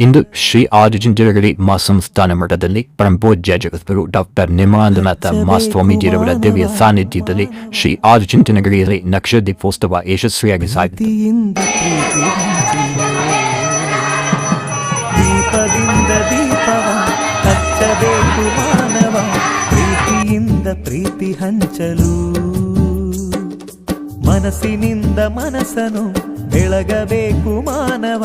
ಇಂದು ಶ್ರೀ ಆದಿಚುಂಚನಗಿರಿ ಮಹಾಸಂಸ್ಥಾನ ಮಠದಲ್ಲಿ ಪರಮಪೂಜ್ಯ ಜಗದ್ಗುರು ಡಾಕ್ಟರ್ ನಿರ್ಮಲಾನಂದನಾಥ ಮಹಾಸ್ವಾಮೀಜಿರವರ ದಿವ್ಯ ಸಾನ್ನಿಧ್ಯದಲ್ಲಿ ಶ್ರೀ ಆದಿಚುಂಚನಗಿರಿಯಲ್ಲಿ ನಕ್ಷ ದೀಪೋತ್ಸವ ಯಶಸ್ವಿಯಾಗಿ ಸಾಗಿತು. ಪ್ರೀತಿ ಹಂಚಲು. ಮನಸ್ಸಿನಿಂದ ಮನಸ್ಸನು ಬೆಳಗಬೇಕು ಮಾನವ